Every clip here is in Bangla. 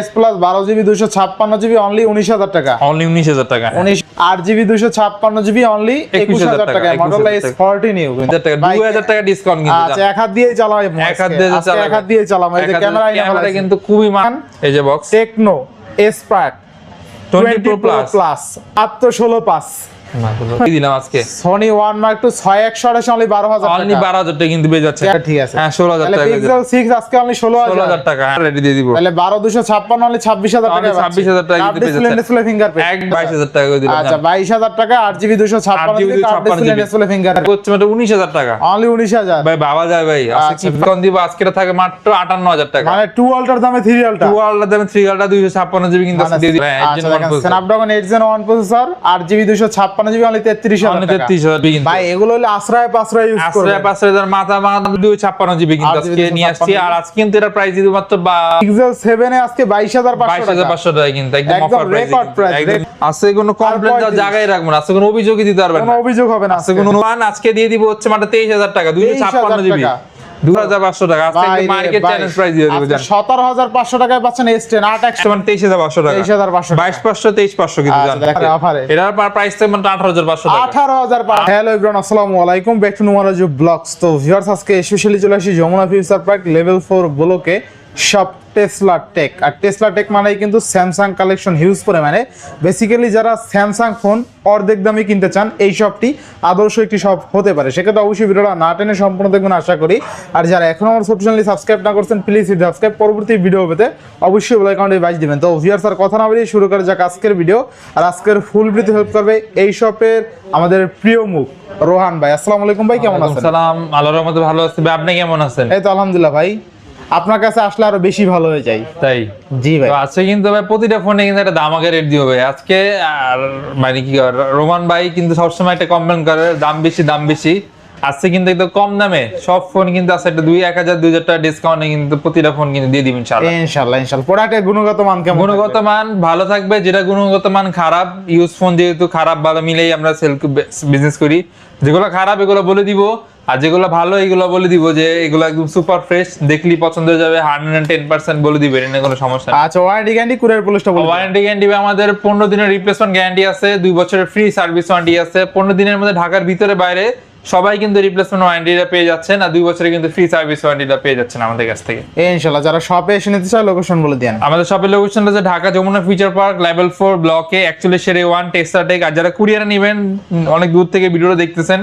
এস প্লাস বারো জিবি দুশো ছাপ্পান্ন জিবি অনলি উনিশ হাজার টাকা। অনলি উনিশ হাজার টাকা উনিশ আট জিবি দুশো ছাপ্পান্ন জিবি অনলি একুশ হাজার টাকা, মডেল এস। ফোরটি নিউ দুই হাজার টাকা ডিসকাউন্ট আচ্ছা এক হাত দিয়ে চালাই এক হাত দিয়ে চালাবে। এক হাত দিয়ে চালাম এই যে ক্যামেরা কিন্তু খুবই মান এই যে বক্স টেকনো এস প্রাক 20 Pro Plus। প্লাস আত্ম ষোলো পাস। দিলাম আজকে। সনি ওয়ান মার্ক টু ছয় একশো আঠাশ অনলি বারো হাজার অনলি বারো হাজার টাকা কিন্তু পেয়ে যাচ্ছে। ঠিক আছে। হ্যাঁ ষোলো হাজার টাকা পিক্সেল সিক্স আজকে অনলি ষোলো ষোলো হাজার হাজার টাকা রেডি দিয়ে দিব। তাহলে বারো দুশো ছাপ্পান্ন অনলি ছাব্বিশ হাজার টাকা Only 26,000 টাকা কিন্তু পেয়ে যাচ্ছে। ডিসপ্লে ফিঙ্গার এক বাইশ হাজার টাকা দিলাম আচ্ছা বাইশ হাজার টাকা আট জিবি দুশো ছাপ্পান্ন জিবি ডিসপ্লে ডিসপ্লে ফিঙ্গার করছে মানে উনিশ হাজার টাকা। অনলি উনিশ হাজার। ভাই বাবা যায় ভাই। আজকে আচ্ছা। দিব আজকে থাকে মাত্র আটান্ন হাজার টাকা। মানে টু আল্টার দামে থ্রি টু দামে থ্রি দুইশো ছাপ্পান্ন জিবি কিন্তু হ্যাঁ, আচ্ছা। Snapdragon eight gen one processor আট জিবি দুশো ছাপ্পান্ন জিবি অনলি তেত্রিশ হাজার তেত্রিশ হাজার কিন্তু ভাই এগুলো হলে আশ্রয় পাশ্রয় ইউজ আশ্রয় পাঁচশো হাজার মাথা মাথা দুই ছাপ্পান্ন জিবি কিন্তু আজকে নিয়ে আসছি। আর আজকে কিন্তু এটা প্রাইস দিব মাত্র পিক্সেল সেভেনে আজকে বাইশ হাজার বাইশ হাজার পাঁচশো টাকা কিন্তু একদম প্রাইস record কোনো কমপ্লেন দেওয়ার জায়গায় রাখব না আছে কোনো অভিযোগই দিতে পারবেন না। অভিযোগ হবে না আছে কোনো আজকে। দিয়ে দিব হচ্ছে মাত্র তেইশ হাজার টাকা দুইশো ছাপ্পান্ন জিবি। টাকা। দু হাজার পাঁচশো টাকা। আজকে মার্কেট চ্যালেঞ্জ প্রাইস দিয়ে দেবো জান। সতেরো হাজার পাঁচশো টাকায় পাচ্ছেন এস টেন আট একশো। মানে তেইশ হাজার পাঁচশো টাকা। তেইশ হাজার পাঁচশো বাইশ পাঁচশো তেইশ পাঁচশো কিন্তু জান। দেখেন, এটার প্রাইস থেকে হাজার পাঁচশো টাকা। আঠারো হাজার হ্যালো ইব্রান আসসালামু আলাইকুম। ব্যাক টু নুমারাজু ব্লগস তো ভিউয়ার্স আজকে স্পেশালি চলে আসি Jamuna future park level four ব্লকে সব টেসলা টেক আর টেসলা টেক মানেই কিন্তু স্যামসাং কালেকশন হিউজ পরিমাণে। বেসিক্যালি যারা স্যামসাং ফোন অর্ধেক দামে কিনতে চান এই শপটি আদর্শ একটি শপ হতে পারে। সেক্ষেত্রে অবশ্যই ভিডিওটা না টেনে সম্পূর্ণ দেখবেন আশা করি। আর যারা এখনও আমার ছোট চ্যানেলটি সাবস্ক্রাইব না করছেন প্লিজ সাবস্ক্রাইব পরবর্তী ভিডিও পেতে অবশ্যই বেল অ্যাকাউন্টে বাইজ দিবেন। তো ভিউয়ার্স আর কথা না বেরিয়ে শুরু করে যাক আজকের ভিডিও আর আজকের ফুল ভিডিও হেল্প করবে এই শপের আমাদের প্রিয় মুখ রোহান ভাই। আসসালামু আলাইকুম ভাই কেমন আছেন? সালাম। আল্লাহর রহমতে ভালো আছি। ভাই, আপনি কেমন আছেন? এই তো আলহামদুলিল্লাহ ভাই। আপনার কাছে আসলে আরও বেশি ভালো হয়ে যায়। তাই? জি ভাই। আজকে কিন্তু ভাই প্রতিটা ফোনে কিন্তু একটা দামাকে রেট দিও ভাই। আজকে আর মানে কি রোমান ভাই কিন্তু সবসময় একটা কমপ্লেন করে দাম বেশি দাম বেশি। আজকে কিন্তু একদম কম দামে সব ফোন কিন্তু আছে একটা দুই এক হাজার দুই হাজার টাকা ডিসকাউন্টে কিন্তু প্রতিটা ফোন কিন্তু দিয়ে দিবেন ইনশাআল্লাহ। ইনশাআল্লাহ ইনশাআল্লাহ। প্রোডাক্টের গুণগত মান কেমন গুণগত মান ভালো থাকবে যেটা গুণগত মান খারাপ ইউজ ফোন যেহেতু খারাপ ভালো মিলেই আমরা সেল বিজনেস করি। যেগুলো খারাপ এগুলো বলে দিব। আর যেগুলো ভালো এগুলো বলে দিব যে এগুলো একদম সুপার ফ্রেশ দেখলি পছন্দ হয়ে যাবে হান্ড্রেড টেন পার্সেন্ট বলে দিবেন এটা নিয়ে কোনো সমস্যা আচ্ছা ওয়ারেন্টি গ্যারান্টি কুরিয়ার পুলিশটা বলুন ওয়ারেন্টি গ্যারান্টি আমাদের পনেরো দিনের রিপ্লেসমেন্ট গ্যারান্টি আছে দুই বছরের ফ্রি সার্ভিস ওয়ারেন্টি আছে। পনেরো দিনের মধ্যে ঢাকার ভিতরে বাইরে সবাই কিন্তু রিপ্লেসমেন্ট ওয়ারেন্টিটা পেয়ে যাচ্ছেন আর দুই বছরে কিন্তু ফ্রি সার্ভিস ওয়ারেন্টিটা পেয়ে যাচ্ছেন আমাদের কাছ থেকে। ইনশাআল্লাহ যারা শপে এসে নিতে চায় লোকেশন বলে দেন আমাদের শপের লোকেশনটা হচ্ছে Dhaka Jamuna future park level four ব্লকে অ্যাকচুয়ালি সেরে ওয়ান টেক্সটা টেক আর যারা কুরিয়ারে নেবেন অনেক দূর থেকে ভিডিওটা দেখতেছেন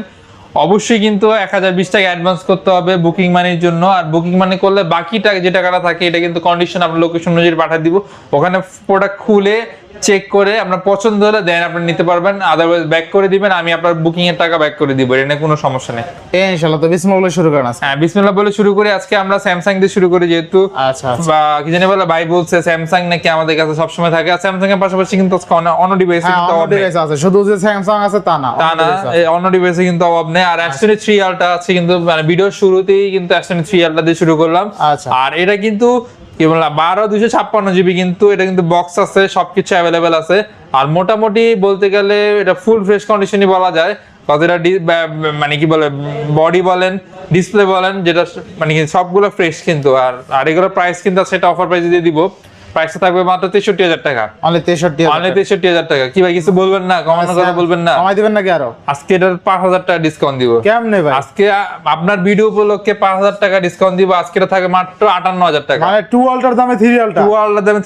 অবশ্যই কিন্তু এক হাজার বিশ টাকা অ্যাডভান্স করতে হবে বুকিং মানির জন্য। আর বুকিং মানি করলে বাকি টাকা যে টাকাটা থাকে, এটা কিন্তু কন্ডিশন আপনার লোকেশন অনুযায়ী পাঠিয়ে দিব। ওখানে প্রোডাক্ট খুলে চেক করে আপনার পছন্দ হলে দেন আপনি নিতে পারবেন। আদারওয়াইজ ব্যাক করে দিবেন আমি আপনার বুকিং এর টাকা ব্যাক করে দিব এটা কোনো সমস্যা নেই। ইনশাআল্লাহ তো বিসমিল্লাহ বলে শুরু করেন হ্যাঁ বিসমিল্লাহ বলে শুরু করি। আজকে আমরা স্যামসাং দিয়ে শুরু করি যেহেতু। আচ্ছা আচ্ছা। বা কি জানি বলে ভাই বলছে স্যামসাং নাকি আমাদের কাছে সবসময় থাকে। আর স্যামসাং এর পাশাপাশি কিন্তু আজকে অন্য- ডিভাইস হ্যাঁ কিন্তু অন্য অভাব ডিভাইস আছে। শুধু যে স্যামসাং আছে তা না তা না অন্য ডিভাইসে কিন্তু অভাব নেই। আর অ্যাকচুয়ালি থ্রি আলটা আছে কিন্তু মানে ভিডিওর শুরুতেই কিন্তু অ্যাকচুয়ালি থ্রি আলটা দিয়ে শুরু করলাম। আচ্ছা। আর এটা কিন্তু কি বললাম বারো দুশো ছাপ্পান্ন জিবি কিন্তু এটা কিন্তু বক্স আছে, সবকিছু অ্যাভেলেবেল আছে। আর মোটামুটি বলতে গেলে এটা ফুল ফ্রেশ কন্ডিশনই বলা যায়। কতটা মানে কি বলে বডি বলেন ডিসপ্লে বলেন, যেটা মানে সবগুলো ফ্রেশ কিন্তু। আর আর এগুলো প্রাইস কিন্তু সেটা অফার প্রাইস দিয়ে দিব। প্রাইসটা থাকবে মাত্র তেষট্টি হাজার টাকা। অনলি 63 অনলি তেষট্টি হাজার টাকা। কি ভাই কিছু বলবেন না? কমানোর কথা বলবেন না? কমাই দিবেন নাকি আরও? আজকে এটার পাঁচ হাজার টাকা ডিসকাউন্ট দিব। কেমনে ভাই? আজকে আপনার ভিডিও উপলক্ষে পাঁচ হাজার টাকা ডিসকাউন্ট দিব। আজকে এটা থাকে মাত্র আটান্ন হাজার টাকা। মানে আল্টার দামে দামে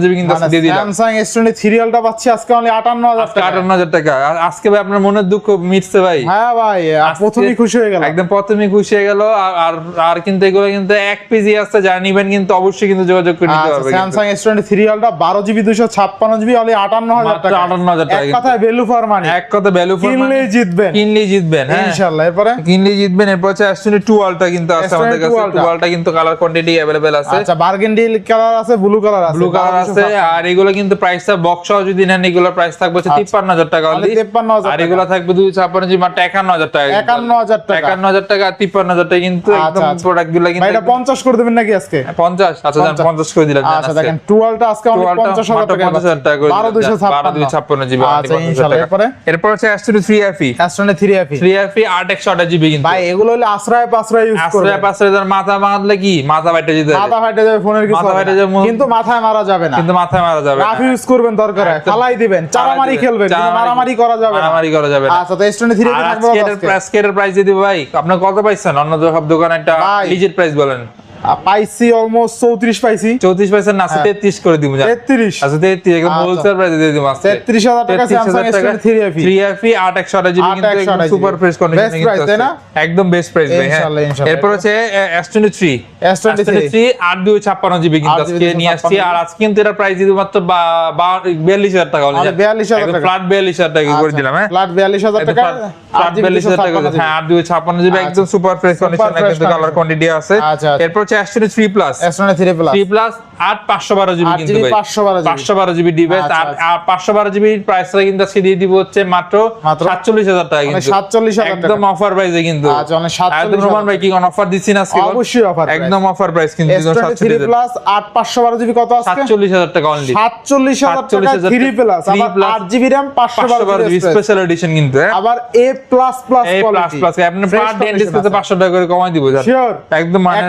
জিবি কিন্তু আজকে দিয়ে দিলাম। স্যামসাং S20 থ্রি আল্টা পাচ্ছি আজকে অনলি 58000 টাকা আটান্ন হাজার টাকা। আজকে ভাই আপনার মনের দুঃখ মিটছে ভাই। হ্যাঁ ভাই প্রথমেই খুশি হয়ে গেল একদম প্রথমে খুশি হয়ে গেল। আর- আর আর কিন্তু এগুলো কিন্তু এক পিজি আছে যা নিবেন কিন্তু অবশ্যই কিন্তু যোগাযোগ করে নিতে Samsung S20 three Ultra 12 GB 256 GB only 58000 মাত্র টাকা। 58,000 টাকা এক কথায় ভ্যালু ফর মানি এক কথা ভ্যালু কিনলেই জিতবেন। কিনলেই জিতবেন হ্যাঁ। ইনশাআল্লাহ এরপরে? কিনলেই জিতবেন এরপর হচ্ছে অ্যাস্টনি টু আলটা কিন্তু আছে আমাদের কাছে। টু আলটা কিন্তু কালার কোয়ান্টিটি অ্যাভেলেবেল আছে। আচ্ছা বার্গেন্ডি কালার আছে ব্লু কালার আছে ব্লু কালার আছে আর এগুলো কিন্তু প্রাইসটা বক্স সহ যদি নেন এগুলো প্রাইস থাকবে হচ্ছে তিপ্পান্ন হাজার টাকা only। 53000 আর এগুলো থাকবে দুই ছাপ্পান্ন জি মাত্র একান্ন হাজার টাকা 51000 টাকা। একান্ন হাজার টাকা তিপ্পান্ন হাজার টাকা কিন্তু আচ্ছা, একদম আচ্ছা। প্রোডাক্টগুলো কিন্তু এটা 50 করে দেবেন নাকি আজকে? পঞ্চাশ। আচ্ছা পঞ্চাশ করে দিলাম। আচ্ছা দেখেন টুয়েলটা আজকে অনলি টুয়েলভটা পঞ্চাশ হাজার মাত্র টাকা 50,000 টাকা করে বারো দিলাম। দুইশো বারো দুইশো ছাপ্পান্ন জিবি আচ্ছা ইনশাল্লাহ এরপরে? এরপর হচ্ছে S23 3FE অ্যাস্ট্রনে three এফি 3FE 8 128 GB কিন্তু। ভাই এগুলো হলে আশ্রয় পাশ্রয় ইউজ করবে। আশ্রয় পাশ্রয় ধর মাথা বাঁধলে কি? মাথা বাইটে যেতে মাথা যাবে ফোনের কিছু মাথা হবে যাবে, কিন্তু মাথায় মারা যাবে না। কিন্তু মাথায় মারা যাবে। রাফ ইউজ করবেন দরকার। হয় ফালাই দিবেন। চারামারি। খেলবেন মারামারি করা যাবে মারামারি করা যাবে আচ্ছা তো আজকে? প্রাইস ভাই। আপনি কত পাইছেন? অন্য সব দোকানে একটা। প্রাইস বলেন। পাইছি অলমোস্ট চৌত্রিশ পাইছি। চৌত্রিশ না হ্যাঁ। তেত্রিশ করে দিব তেত্রিশ। আচ্ছা তেত্রিশ একদম আচ্ছা। হোলসেল প্রাইসে দিয়ে দিব তেত্রিশ হাজার টাকা 33,000 স্যামসাং টাকা। এস থ্রি এফি 3FE 8 128 জিবি 8 কিন্তু সুপার ফ্রেশ Best তাই না? একদম বেস্ট প্রাইস ভাই হ্যাঁ। ইনশাআল্লাহ, ইনশাআল্লাহ। এরপর হচ্ছে S23 S23 S23 8 2 56 জিবি কিন্তু আজকে নিয়ে আসছি। আর আজকে কিন্তু এটা প্রাইস দিব মাত্র 42000 টাকা আরে 42,000 টাকা। ফ্ল্যাট 42000 টাকা করে দিলাম হ্যাঁ। ফ্ল্যাট বিয়াল্লিশ হাজার টাকা flat- flat 42,000 টাকা হ্যাঁ 8 2 56 জিবি একদম সুপার ফ্রেশ কন্ডিশনে fresh কিন্তু কালার কোয়ান্টিটি আছে। আচ্ছা, আচ্ছা। এরপর হচ্ছে S23 plus three plus 3 plus 8 512 GB কিন্তু জিবি ভাই। 512 জিবি। 512 জিবি ডিভাইস আচ্ছা, আর আচ্ছা। আর 512 জিবি প্রাইসটা কিন্তু আজকে দিয়ে দিব হচ্ছে মাত্র মাত্র? 47000 টাকা কিন্তু। 47,000 টাকা। একদম অফার প্রাইসে কিন্তু। আচ্ছা, মানে 47,000 একদম রোমান ভাই কি কোন অফার আজকে? অবশ্যই price। একদম অফার প্রাইস কিন্তু থ্রি প্লাস আট পাঁচশো বারো জিবি কত আজকে? 47000 টাকা অনলি সাতচল্লিশ হাজার টাকা 47,000 থ্রি প্লাস আট জিবি র্যাম পাঁচশো 512 বারো জিবি স্পেশাল এডিশন কিন্তু হ্যাঁ? আবার এ প্লাস প্লাস এই প্লাস প্লাস আপনি পার ডে ডিসপ্লেতে 500 টাকা করে কমাই দিব একদম মানে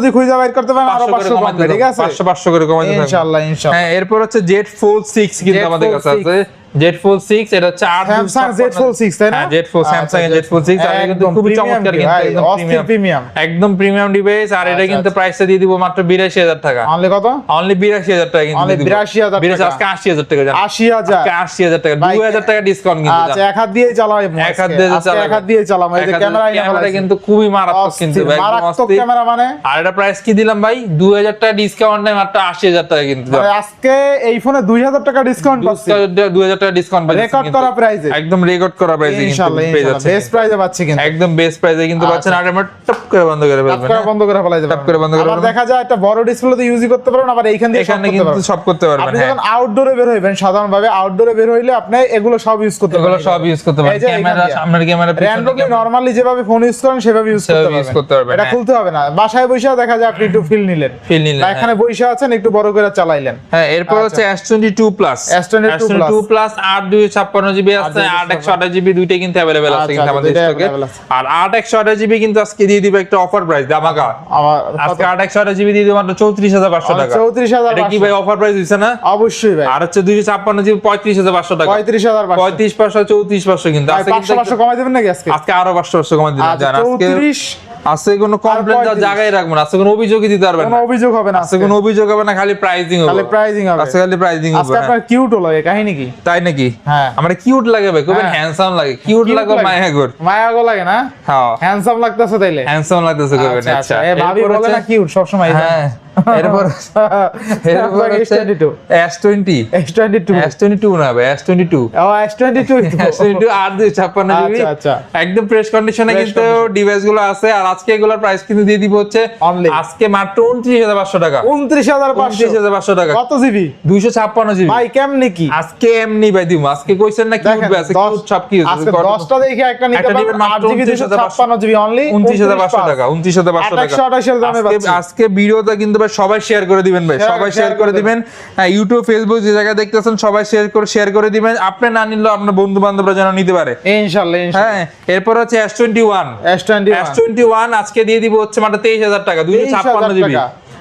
যদি খুঁজে বাইর করতে পারেন আরও 500 করে পাঁচশো কমাই ঠিক আছে? 500 500 করে দিব ইনশাআল্লাহ ইনশাআল্লাহ হ্যাঁ এরপর হচ্ছে জেট ফোর সিক্স কিন্তু আমাদের কাছে আছে। জেট ফোল্ড সিক্স এটা হচ্ছে আট স্যামসাং জেড ফোল সিক্স তাই না? হ্যাঁ জেট ফোল্ড স্যামসাং এর ফোল্ড সিক্স আর এটা কিন্তু খুবই চমৎকার কিন্তু ভাই, একদম অস্থির প্রিমিয়াম। একদম প্রিমিয়াম ডিভাইস আর এটা আচ্ছা, কিন্তু প্রাইসটা দিয়ে দিব মাত্র বিরাশি হাজার টাকা। অনলি কত? অনলি বিরাশি হাজার টাকা কিন্তু দিব। 82,000 টাকা। আজকে আশি হাজার টাকা জান? আশি হাজার। আজকে আশি হাজার টাকা। ভাই, দুই হাজার টাকা ডিসকাউন্ট কিন্তু আচ্ছা এক হাত দিয়ে চালাই এক হাত দিয়ে চালাবে। এক হাত দিয়ে চালাম এই যে ক্যামেরা ক্যামেরা কিন্তু খুবই মারাত্মক কিন্তু ভাই, মারাত্মক ক্যামেরা মানে? আর এটা প্রাইস কি দিলাম ভাই? দুই হাজার টাকা ডিসকাউন্ট নেই মাত্র আশি হাজার টাকা কিন্তু মানে আজকে এই ফোনে দুই হাজার টাকা ডিসকাউন্ট পাচ্ছি। দুই হাজার টাকা ডিসকাউন্ট রেকর্ড করা প্রাইসে একদম রেকর্ড করা প্রাইসে ইনশাআল্লাহ বেস্ট প্রাইসে পাচ্ছি কিন্তু। একদম বেস্ট প্রাইসে কিন্তু আচ্ছা। পাচ্ছেন আর আমরা টপ করে বন্ধ করে টপ করে হ্যাঁ? বন্ধ করে ফেলাই যাবে টপ করে বন্ধ করে আবার দেখা যায় একটা বড় ডিসপ্লে তো ইউজই করতে পারবেন আবার এইখান দিয়ে এখানে কিন্তু সব করতে পারবেন আপনি হ্যাঁ। যখন আউটডোরে বের হইবেন সাধারণভাবে আউটডোরে বের হইলে আপনি এগুলো সব ইউজ করতে এগুলো সব ইউজ করতে পারবেন। ক্যামেরা সামনের ক্যামেরা র্যান্ডমলি নরমালি যেভাবে ফোন ইউজ করেন সেভাবে ইউজ করতে পারবেন। পারবেন, এটা হ্যাঁ। খুলতে হবে না। বাসায় বসে দেখা যায় আপনি একটু ফিল নিলেন। ফিল নিলেন। এখানে বসে আছেন একটু বড় করে চালাইলেন। হ্যাঁ এরপর হচ্ছে S22 প্লাস S22 S22 আজকে কি না? কোনো কমপ্লেন জায়গায় রাখব না। কোনো অভিযোগই দিতে পারবেন না। অভিযোগ হবে না অভিযোগ হবে না খালি প্রাইজিং হবে। খালি প্রাইজিং হবে। খালি প্রাইজিং কিউট হলো কাহিনী কি? তাই নাকি? হ্যাঁ। আমার কিউট লাগে ভাই হ্যাঁ। হ্যান্ডসাম লাগে। কিউট লাগে। মায়া গর মায়া গো লাগে না? হ্যাঁ। হ্যান্ডসাম লাগতেছে তাইলে? হ্যান্ডসাম লাগতেছে করবেন আচ্ছা আচ্ছা। আচ্ছা। এ ভাবি বলে না কিউট সবসময় হ্যাঁ। এরপর এরপর S22 S20 S22 S22 না ভাই S22 ও S22 S22 আর জিবি আচ্ছা, আচ্ছা। একদম ফ্রেশ কন্ডিশনে কিন্তু ডিভাইসগুলো আছে আর আজকে এগুলোর প্রাইস কিন্তু দিয়ে দিব হচ্ছে আজকে মাত্র উনত্রিশ হাজার পাঁচশো টাকা। 29500 উনত্রিশ হাজার পাঁচশো টাকা। কত জিবি দুইশো ছাপ্পান্ন জিবি ভাই কেমনে কি? আজকে এমনি ভাই দিব আজকে কইছেন না দেখেন ভাই আজকে দশ- কিউট কি আজকে 10টা দেখে একটা নিতে পারবেন 8 জিবি 256 জিবি অনলি উনত্রিশ হাজার পাঁচশো টাকা উনত্রিশ হাজার পাঁচশো টাকা। 28 এর দামে আজকে- পাচ্ছি। আজকে ভিডিওটা কিন্তু ভাই সবাই শেয়ার করে দিবেন ভাই সবাই শেয়ার করে দিবেন। হ্যাঁ ইউটিউব ফেসবুক যে জায়গায় দেখতেছেন সবাই শেয়ার করে শেয়ার করে দিবেন। আপনি না নিলেও আপনার বন্ধু বান্ধবরা যেন নিতে পারে। ইনশাআল্লাহ হ্যাঁ এরপর হচ্ছে S twenty one S21 one আজকে দিয়ে দিব হচ্ছে মাত্র তেইশ হাজার টাকা দুইশো 23,000 ছাপ্পান্ন জিবি।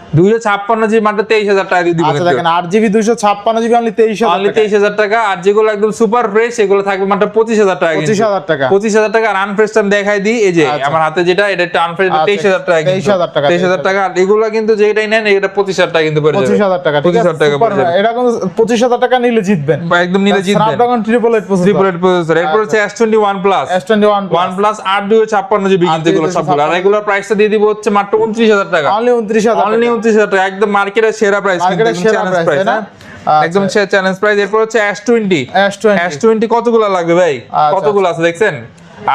টাকা। দুইশো ছাপ্পান্ন জিবি মাত্র তেইশ হাজার টাকা দিয়ে দিব আচ্ছা দেখেন 8 জিবি 256 জিবি অনলি 23000 অনলি টাকা তেইশ হাজার টাকা আর যেগুলো একদম সুপার ফ্রেশ সেগুলো থাকবে মাত্র পঁচিশ হাজার টাকা 25,000 টাকা। পঁচিশ হাজার টাকা আর আনফ্রেশ দেখাই দিই এই যে আচ্ছা। আমার হাতে যেটা এটা একটা আনফ্রেশ আচ্ছা, তেইশ হাজার টাকা 23,000 টাকা, তেইশ হাজার টাকা আর এগুলো কিন্তু যেটাই নেন এটা পঁচিশ হাজার টাকা কিন্তু পড়ে যাবে। 25000 টাকা ঠিক পঁচিশ আছে হাজার টাকা পড়ে যাবে। এটা 25000 টাকা নিলে জিতবেন। একদম নিলে জিতবেন। Snapdragon triple eight processor triple eight processor এরপর হচ্ছে S twenty one plus S21 one plus আট দুই ছাপ্পান্ন জিবি কিন্তু এগুলো 8 সবগুলো। আর এগুলোর প্রাইসটা দিয়ে দিব হচ্ছে মাত্র উনত্রিশ হাজার টাকা। অনলি 29000 অনলি টাকা। উনত্রিশ হাজার টাকা একদম মার্কেটের সেরা প্রাইস সেরা price, না? আচ্ছা। একদম চ্যালেঞ্জ প্রাইস এরপর হচ্ছে S twenty S20 S twenty কতগুলো লাগবে ভাই? আচ্ছা, কতগুলো আছে দেখছেন?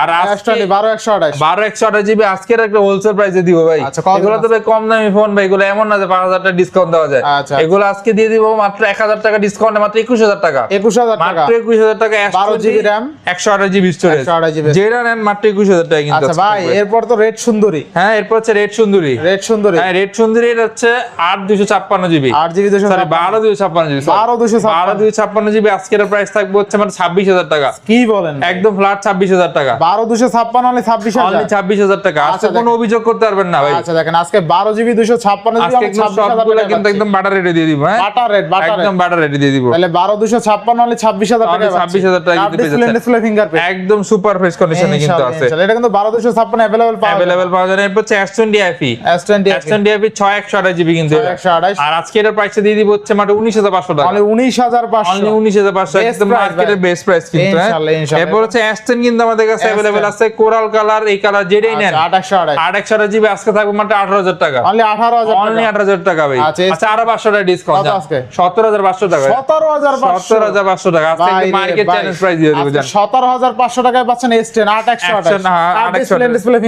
আর আজকে S20 বারো একশো আঠাশ। বারো একশো আঠাশ জিবি আজকের একটা হোলসেল প্রাইসে দিব ভাই। আচ্ছা, এগুলো তো কম দামি ফোন ভাই এগুলো এমন না যে পাঁচ হাজার টাকা ডিসকাউন্ট দেওয়া যায়। এগুলো আজকে দিয়ে দিব মাত্র এক হাজার টাকা ডিসকাউন্টে মাত্র একুশ হাজার টাকা। একুশ হাজার টাকা। মাত্র একুশ হাজার টাকা 12 GB RAM, একশো আঠাশ জিবি স্টোরেজ যেটা নেন মাত্র একুশ হাজার টাকা কিন্তু আচ্ছা ভাই এরপর তো রেড সুন্দরী হ্যাঁ এরপর হচ্ছে রেড সুন্দরী রেড সুন্দরী হ্যাঁ রেড সুন্দরী হচ্ছে আট দুশো ছাপ্পান্ন জিবি। আট জিবি সরি জিবি 12 বারো দুশো ছাপ্পান্ন। জিবি আজকের প্রাইস থাকবে হচ্ছে মানে ছাব্বিশ হাজার টাকা। কি বলেন একদম ফ্ল্যাট ছাব্বিশ হাজার টাকা। বারো দুশো ছাপ্পান্ন হলে ছাব্বিশ হাজার। ছাব্বিশ হাজার টাকা। আচ্ছা, কোনো অভিযোগ করতে পারবেন না ভাই। আচ্ছা দেখেন আজকে বারো জিবি দুশো ছাপ্পান্ন একদম কিন্তু একদম বাটার রেটে দিয়ে দিব বাটার রেট একদম বাটার রেটে দিয়ে দিব। তাহলে বারো দুশো ছাপ্পান্ন হলে ছাব্বিশ হাজার টাকা Only 26,000 টাকা ডিসপ্লে ফিঙ্গারপ্রিন্ট একদম সুপার ফ্রেশ কন্ডিশনে কিন্তু আছে। এটা কিন্তু বারো দুশো ছাপ্পান্ন অ্যাভেলেবল পাওয়া যাবে। পাওয়া যায় এরপর হচ্ছে S twenty F E S twenty S twenty F E ছয় একশো আঠাশ জিবি কিন্তু একশো আঠাশ। আর আজকে এটার প্রাইস দিয়ে দিব হচ্ছে মাত্র উনিশ হাজার পাঁচশো টাকা। উনিশ হাজার পাঁচশো। উনিশ হাজার পাঁচশো। একদম মার্কেটের বেস্ট প্রাইস কিন্তু হ্যাঁ। এরপর হচ্ছে এস টেন কিন্তু আমাদের কাছে S10 আছে কোরাল কালার এই কালার যেটাই নেন। আঠাশশো আঠাশ আট একশো আঠাশ জিবি আজকে থাকবে মাত্র আঠারো হাজার টাকা। অনলি অনলি ভাই। আচ্ছা, আরও পাঁচশো ডিসকাউন্ট আজকে? পাঁচশো পাঁচশো। পাঁচশো আজকে মার্কেট চ্যালেঞ্জ প্রাইস দিয়ে দেবো জান পাঁচশো টাকায় পাচ্ছেন ডিসপ্লে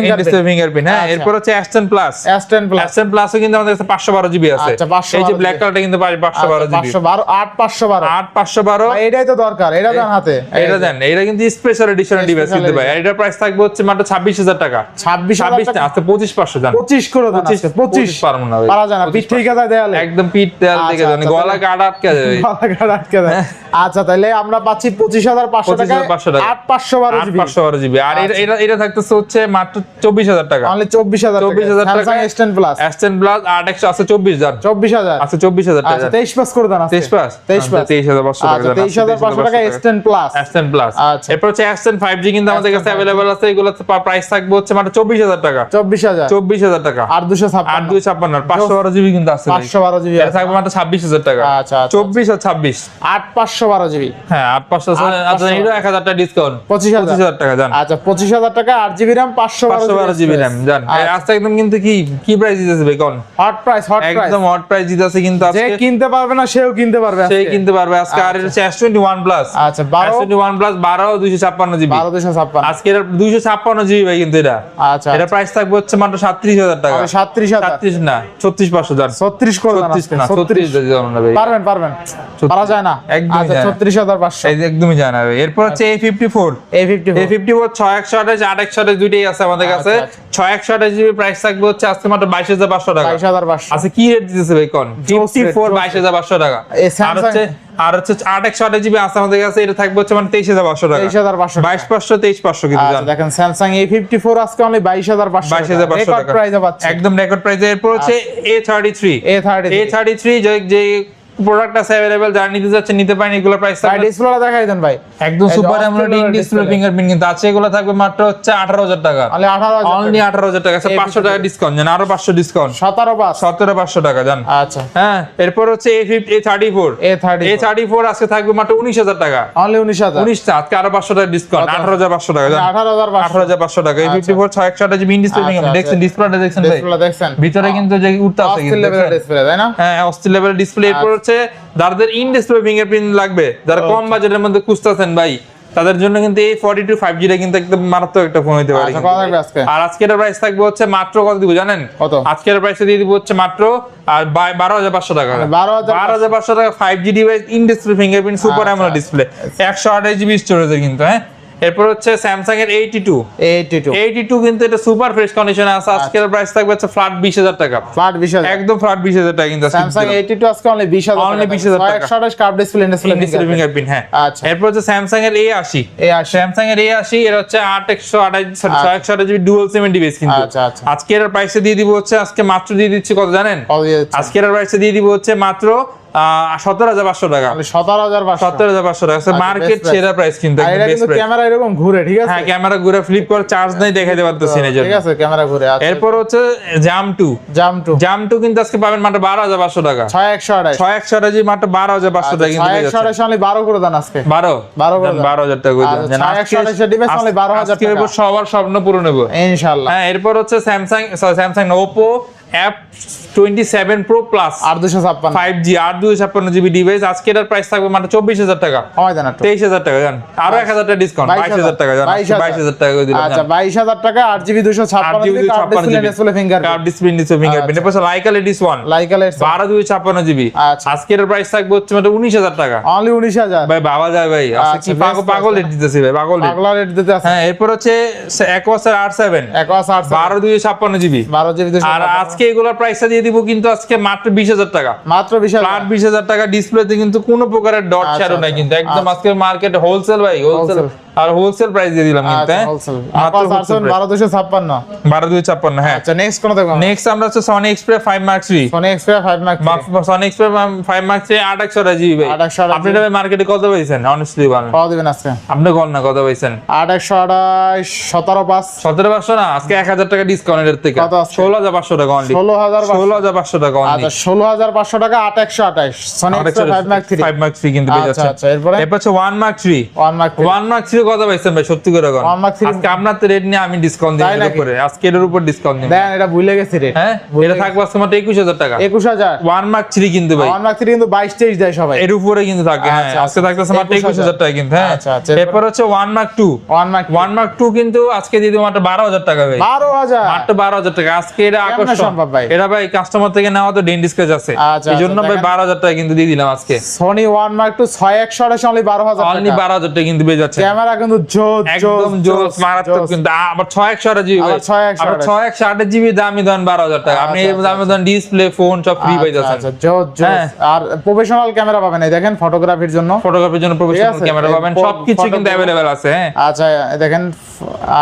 ফিঙ্গারপ্রিন্ট হ্যাঁ। এরপর হচ্ছে Aston plus S ten plus Aston প্লাসও কিন্তু আমাদের কাছে পাঁচশো বারো জিবি আছে। 512 এই যে ব্ল্যাক কালারটা কিন্তু পাঁচশো বারো জিবি পাঁচশো বারো পাঁচশো বারো। পাঁচশো বারো। এটাই তো দরকার এটা দেন হাতে। এটা দেন এটা কিন্তু স্পেশাল এডিশন ডিভাইস কিন্তু ভাই। আর এটার প্রাইস থাকবে হচ্ছে মাত্র ছাব্বিশ হাজার টাকা। ছাব্বিশ হাজার ছাব্বিশ আজকে পঁচিশ পাঁচশো জান। পঁচিশ করে দেন পঁচিশ আজকে, পঁচিশ পারব না ভাই। পারা যায় না পিঠ ঠিক আছে দেয়ালে। একদম পিঠ দেয়াল থেকে আচ্ছা, আচ্ছা, গলা কাটা আটকে যাবে গলাঘাট আটকে দেয়। আচ্ছা তাহলে আমরা পাচ্ছি পঁচিশ হাজার পাঁচশো টাকা 25,500 টাকা। আট পাঁচশো বারো আট জিবি। পাঁচশো বারো জিবি। আর এটা- এটা এটা থাকতেছে হচ্ছে মাত্র চব্বিশ হাজার টাকা। অনলি চব্বিশ হাজার 24,000 টাকা। প্লাস প্লাস আছে আচ্ছা তেইশ পাস করে দেন আজকে। তেইশ পাস তেইশ পাস তেইশ হাজার পাঁচশো টাকা আচ্ছা জান, তেইশ আছে হাজার পাঁচশো টাকা S ten plus Aston plus আচ্ছা। এরপর হচ্ছে অ্যাস্টন ফাইভ জি কিন্তু আমাদের কাছে অ্যাভেলেবল আছে এগুলো প্রাইস থাকবে হচ্ছে মাত্র চব্বিশ হাজার টাকা। চব্বিশ হাজার। চব্বিশ হাজার টাকা। আর দুশো আট ছাপ্পান্ন দুই ছাপ্পান্ন পাঁচশো বারো জিবি কিন্তু আছে ভাই। পাঁচশো বারো জিবি এটা থাকবে মাত্র ছাব্বিশ হাজার টাকা। আচ্ছা, আচ্ছা। চব্বিশ আর ছাব্বিশ। আট পাঁচশো বারো জিবি। হ্যাঁ আচ্ছা পাঁচশো। এটা এক হাজার টাকা ডিসকাউন্ট পঁচিশ হাজার। পঁচিশ হাজার টাকা জান। আচ্ছা পঁচিশ হাজার টাকা আট জিবি র্যাম পাঁচশো পাঁচশো জিবি র্যাম জান। এই আজকে একদম কিন্তু কি কি প্রাইস দিতেছে হট প্রাইস হট প্রাইস একদম হট প্রাইস দিতেছে কিন্তু যে কিনতে পারবে না সেও কিনতে পারবে সেই আজকে। কিনতে পারবে আজকে। আর এটা হচ্ছে এস টোয়েন্টি ওয়ান প্লাস আচ্ছা বারো এস টোয়েন্টি ওয়ান প্লাস বারো দুইশো ছাপ্পান্ন জিবি। বারো দুশো ছাপ্পান্ন। আজকে এটা দুইশো ছাপ্পান্ন জিবি ভাই কিন্তু এটা। আচ্ছা এটা প্রাইস থাকবে হচ্ছে মাত্র সাতত্রিশ হাজার টাকা। সাতত্রিশ হাজার। সাতত্রিশ না ছত্রিশ পাঁচশো জান। ছত্রিশ করে দেন ছত্রিশ না ছত্রিশ। ছত্রিশ জানো না ভাই। পারবেন পারবেন। পারা যায় না। একদমই আচ্ছা যায় না। ছত্রিশ হাজার পাঁচশো। এই যে একদমই জানা ভাই। এরপর হচ্ছে এই ফিফটি ফোর এ ফিফটি এই ফিফটি ফোর ছয় একশো আঠাশ আট একশো আঠাশ দুইটাই আছে আমাদের কাছে। আচ্ছা, ছয় একশো আঠাশ জিবি প্রাইস থাকবে হচ্ছে আজকে মাত্র বাইশ হাজার পাঁচশো টাকা। বাইশ হাজার পাঁচশো। আচ্ছা কি রেট দিতেছে ভাই কোন? ফিফটি ফোর বাইশ হাজার পাঁচশো টাকা। আর হচ্ছে আর হচ্ছে আট একশো আট জিবি আছে আমাদের কাছে এটা থাকবে হচ্ছে মানে তেইশ হাজার পাঁচশো টাকা। তেইশ হাজার পাঁচশো বাইশ পাঁচশো তেইশ পাঁচশো কিন্তু আচ্ছা দেখেন স্যামসাং এ ফিফটি ফোর আজকে অনলি বাইশ হাজার পাঁচশো বাইশ হাজার পাঁচশো টাকা। একদম রেকর্ড প্রাইস এরপর হচ্ছে A thirty three A thirty A thirty three যে প্রোডাক্ট আছে অ্যাভেলেবেল যারা নিতে যাচ্ছে নিতে পারেন এগুলো প্রাইস ভাই ডিসপ্লেটা দেখাই দেন ভাই। একদম super AMOLED in display. Fingerprint কিন্তু আছে এগুলো থাকবে মাত্র হচ্ছে আঠারো হাজার টাকা। অনলি আঠারো হাজার অনলি আঠারো হাজার টাকা। এই পাঁচশো টাকা ডিসকাউন্ট জান আরও পাঁচশো ডিসকাউন্ট সতেরো পাঁচ। সতেরো পাঁচশো টাকা জান। আচ্ছা। হ্যাঁ এরপর হচ্ছে A fifty A thirty four A thirty A thirty four আজকে থাকবে মাত্র উনিশ হাজার টাকা। অনলি উনিশ হাজার। উনিশটা আজকে আরও পাঁচশো টাকা ডিসকাউন্ট কত? আঠারো হাজার পাঁচশো টাকা জান। আঠারো হাজার পাঁচশো। আঠারো হাজার পাঁচশো টাকা। এই ফিফটি ফোর ছয় একশো আঠাশ ইন ডিসপ্লে আচ্ছা, ফিঙ্গারপ্রিন্ট দেখছেন আচ্ছা। ডিসপ্লেটা দেখছেন ভাই? ডিসপ্লে দেখছেন। ভিতরে কিন্তু যে উঠতে আছে কিন্তু লেভেলের দেখছেন? ডিসপ্লে তাই না? হ্যাঁ অস্থির লেভেল ডিসপ্লে এরপর হচ্ছে যাদের ইন ডিসপ্লে ফিঙ্গারপ্রিন্ট লাগবে। যারা কম বাজেটের মধ্যে খুঁজতেছেন ভাই তাদের জন্য কিন্তু এই ফর্টি টু ফাইভ জিটা কিন্তু একদম মারাত্মক একটা ফোন হতে পারে আচ্ছা কত থাকবে আজকে? আর আজকের প্রাইস থাকবে হচ্ছে মাত্র কত দিব জানেন? কত? আজকের প্রাইসে দিয়ে দিব হচ্ছে মাত্র আর বারো হাজার পাঁচশো টাকা। মানে বারো হাজার পাঁচশো। টাকা five G device in display fingerprint super আচ্ছা। অ্যামোলেড ডিসপ্লে একশো আঠাশ জিবি স্টোরেজের কিন্তু হ্যাঁ? এরপর হচ্ছে স্যামসাং এর eighty two eighty two eighty two কিন্তু এটা সুপার ফ্রেশ কন্ডিশনে আছে। আজকের প্রাইস থাকবে হচ্ছে ফ্ল্যাট বিশ হাজার টাকা। ফ্ল্যাট বিশ হাজার। একদম ফ্ল্যাট বিশ হাজার টাকা কিন্তু স্যামসাং দিলাম। এইটি টু আজকে অনলি বিশ হাজার Only 20,000 টাকা। একশো আঠাশ কার্ভ ডিসপ্লে ডিসপ্লে ফিঙ্গারপ্রিন্ট হ্যাঁ। আচ্ছা। এরপর হচ্ছে স্যামসাং এর এ আশি। এ আসে স্যামসাং এর এ আশি এর হচ্ছে আট একশো আঠাশ সরি ছয় একশো আঠাশ জিবি ডুয়াল সিমেন্ট ডিভাইস কিন্তু। আচ্ছা, আচ্ছা। আজকের প্রাইসে দিয়ে দিব হচ্ছে আজকে মাত্র দিয়ে দিচ্ছি কত জানেন? আজকের প্রাইসে দিয়ে দিব হচ্ছে মাত্র সতেরো হাজার পাঁচশো টাকা। সতেরো হাজার সতেরো হাজার পাঁচশো টাকা। মার্কেট সেরা প্রাইস কিন্তু কিন্তু প্রাইস ক্যামেরা এরকম ঘুরে ঠিক আছে? হ্যাঁ ক্যামেরা ঘুরে ফ্লিপ করে চার্জ নেই দেখাইতে পারতেছি না ঠিক আছে ক্যামেরা ঘুরে আচ্ছা। এরপর হচ্ছে জাম টু জাম টু জাম টু কিন্তু আজকে পাবেন মাত্র বারো হাজার পাঁচশো টাকা। ছয় একশো ছয় একশো মাত্র বারো হাজার পাঁচশো টাকা কিন্তু একশো বারো করে দেন আজকে। বারো? বারো। বারো হাজার টাকা করে আচ্ছা, দেন। ছয় একশো আজকে- আঠাশের device only আজ- 12,000 আজকে টাকা। সবার স্বপ্ন পূরণ নেব ইনশাল্লাহ। হ্যাঁ এরপর হচ্ছে স্যামসাং স্যামসাং ওপো অ্যাপ টোয়েন্টি সেভেন প্রো প্লাস আর দুশো ছাপ্পান্ন। ফাইভ জি আর দুই ছাপ্পান্ন জিবি ডিভাইস আজকে এটার প্রাইস থাকবে মাত্র চব্বিশ হাজার টাকা। কমাই দেন তেইশ হাজার টাকা জান। আরও এক হাজার টাকা ডিসকাউন্ট বাইশ হাজার টাকা জান। বাইশ বাইশ হাজার টাকা দিলাম আচ্ছা বাইশ হাজার টাকা আট জিবি দুশো ছাপ্পান্ন GB GB display display finger card display নিচে ফিঙ্গারপ্রিন্ট এরপর লাইকা লেডিস ওয়ান লাইকালের বারো দুই ছাপ্পান্ন জিবি আচ্ছা। আজকে এটার প্রাইস থাকবে হচ্ছে মাত্র উনিশ হাজার টাকা। অনলি উনিশ হাজার। ভাই বাবা যায় ভাই। আচ্ছা, পাগল পাগল। রেট দিতেছি ভাই পাগল রেট রেট দিতে হ্যাঁ এরপর হচ্ছে একোয়াসের আর সেভেন আট বারো দুই ছাপ্পান্ন জিবি বারো জিবি আর আজকে এগুলোর প্রাইসটা দিয়ে দিব কিন্তু আজকে মাত্র বিশ হাজার টাকা। মাত্র বিশ হাজার ফ্ল্যাট বিশ হাজার টাকা ডিসপ্লেতে কিন্তু কোনো প্রকারের ডট আচ্ছা, শ্যাডো নাই আচ্ছা। কিন্তু। একদম। আজকে মার্কেটে হোলসেল ভাই হোলসেল আর হোলসেল প্রাইস দিয়ে দিলাম কিন্তু আচ্ছা হ্যাঁ? মাত্র wholesale price। বারো দুশো ছাপ্পান্ন। বারো দুই ছাপ্পান্ন হ্যাঁ। আচ্ছা নেক্সট কোন দেখব নেক্সট আমরা হচ্ছে Sony Xperia five mark three ফোনে Xperia five mark Sony Xperia five mark three আট একশো ভাই। 828 আপনি এটা মার্কেটে কত পাইছেন? অনেস্টলি বলেন। পাওয়া দিবেন আজকে। আপনি বল না কত পাইছেন? আট একশো আঠাশ সতেরো পাঁচ। সতেরো পাঁচশো না? আজকে এক হাজার টাকা থেকে। কত আজকে? পাঁচশো টাকা অনলি ষোলো হাজার ষোলো হাজার পাঁচশো টাকা আচ্ছা ষোলো হাজার পাঁচশো টাকা আট একশো আঠাশ। Sony five mark three five mark three কিন্তু পেয়ে আচ্ছা আচ্ছা এরপরে? এরপর হচ্ছে one mark three one mark one mark three কত পাইছেন ভাই সত্যি করে কোন। One Mark three- আজকে আপনার তো রেট নিয়ে আমি ডিসকাউন্ট দিই এর উপরে। আজকে এর উপর ডিসকাউন্ট দিই দেন এটা ভুলে গেছি হ্যাঁ? এটা থাকবে আজকে মাত্র একুশ হাজার টাকা। একুশ হাজার। ওয়ান মার্ক থ্রি কিন্তু ভাই। ওয়ান ম্যাক থ্রি কিন্তু বাইশ তেইশ দেয় সবাই। এর উপরে কিন্তু থাকে হ্যাঁ। আজকে। থাকতেছে মাত্র একুশ হাজার। টাকা কিন্তু হ্যাঁ। এরপর- হচ্ছে one mark two one mark one mark two কিন্তু আজকে দিয়ে মাত্র বারো হাজার টাকা ভাই। বারো হাজার। মাত্র বারো হাজার টাকা। আজকে এটা আকর্ষণ। সম্ভব ভাই? এটা ভাই কাস্টমার থেকে নেওয়া তো কাজ আছে। আচ্ছা, এই জন্য আচ্ছা, ভাই দেখেন। বারো হাজার টাকা কিন্তু দিয়ে দিলাম আজকে। সোনি ওয়ান মার্ক টু ছয় একশো আঠাশ অনলি বারো হাজার অনলি বারো হাজার টাকা কিন্তু ক্যামেরা কিন্তু জোস একদম জোস মারাত্মক কিন্তু। আ- আবার ছয় একশো আট জিবি আবার 6128 আবার ছয় একশো আট জিবি দামি দেন বারো হাজার টাকা। আপনি এই আচ্ছা, দামে দেন ডিসপ্লে ফোন সব ফ্রি যাচ্ছেন। আচ্ছা জোস জোস হ্যাঁ। আর প্রফেশনাল ক্যামেরা পাবেন এই দেখেন ফটোগ্রাফির জন্য। ফটোগ্রাফির জন্য প্রফেশনাল ক্যামেরা পাবেন। সবকিছু কিন্তু অ্যাভেলেবেল আছে হ্যাঁ। আচ্ছা দেখেন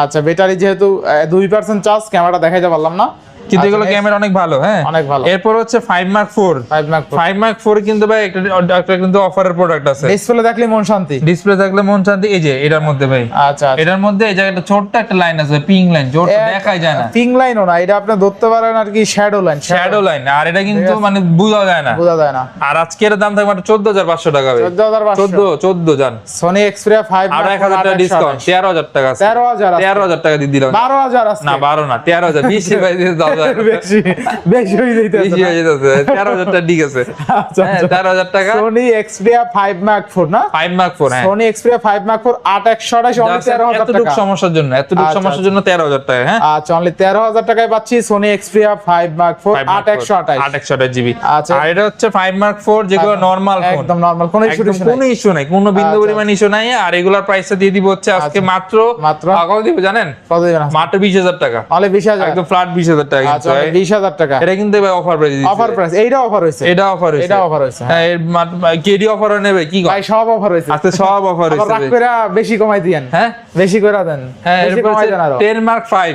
আচ্ছা ব্যাটারি যেহেতু দুই পার্সেন্ট চার্জ ক্যামেরাটা দেখাইতে পারলাম না। কিন্তু এগুলো ক্যামেরা অনেক ভালো হ্যাঁ। অনেক ভালো। এরপর হচ্ছে five mark four five mark five mark four কিন্তু ভাই একটা কিন্তু অফারের প্রোডাক্ট আছে। ডিসপ্লে দেখলে মন শান্তি। ডিসপ্লে থাকলে মন শান্তি। এই যে এটার মধ্যে ভাই। আচ্ছা এটার মধ্যে এই জায়গাটা ছোট্ট একটা লাইন আছে পিং লাইন জোর দেখাই যায় না। পিং লাইনও না এটা আপনি ধরতে পারেন আর কি শ্যাডো লাইন শ্যাডো লাইন আর এটা কিন্তু মানে বোঝা যায় না। বোঝা যায় না। আর আজকের দাম থাকবে মাত্র চোদ্দ হাজার পাঁচশো টাকা ভাই। চোদ্দ হাজার চোদ্দ চোদ্দ জান সোনি এক্সপ্রিয়া ফাইভ আরও এক হাজার টাকা ডিসকাউন্ট তেরো হাজার টাকা আছে। তেরো হাজার। তেরো হাজার টাকা দিয়ে দিলাম। বারো হাজার আছে। না বারো না তেরো হাজার। ভাই দিয়ে বেশি বেশি হয়ে বেশি হয়ে যেতেছে টাকা ঠিক আছে। আচ্ছা, হ্যাঁ আচ্ছা। টাকা। সোনি এক্সপ্রিয়া না? মার্ক হ্যাঁ। সোনি এক্সপ্রিয়া অনলি সমস্যার জন্য এতটুক আচ্ছা, সমস্যার জন্য টাকা হ্যাঁ? আচ্ছা অনলি টাকায় পাচ্ছি সোনি এক্সপ্রিয়া জিবি। আচ্ছা। আর এটা হচ্ছে ফাইভ মার্ক ফোর যেগুলো নর্মাল ফোন একদম নর্মাল কোনো ইস্যু একদম কোনো ইস্যু নাই কোনো বিন্দু আচ্ছা, পরিমাণ ইস্যু নাই আর এগুলার প্রাইসটা দিয়ে দিব হচ্ছে আজকে আচ্ছা। মাত্র মাত্র? কত দিব জানেন? কত দিবেন মাত্র বিশ হাজার টাকা। অনলি বিশ হাজার। একদম ফ্ল্যাট বিশ হাজার টাকা। আচ্ছা 20000 টাকা। এটা কিন্তু অফার অফার প্রাইস এইটা অফার হইছে এটা অফার হইছে এটা অফার হইছে কেডি অফার নেবে কি সব অফার হইছে আচ্ছা সব অফার হইছে বেশি কমাই দেন হ্যাঁ? বেশি করে দেন। হ্যাঁ এরপর 10 মার্ক ফাইভ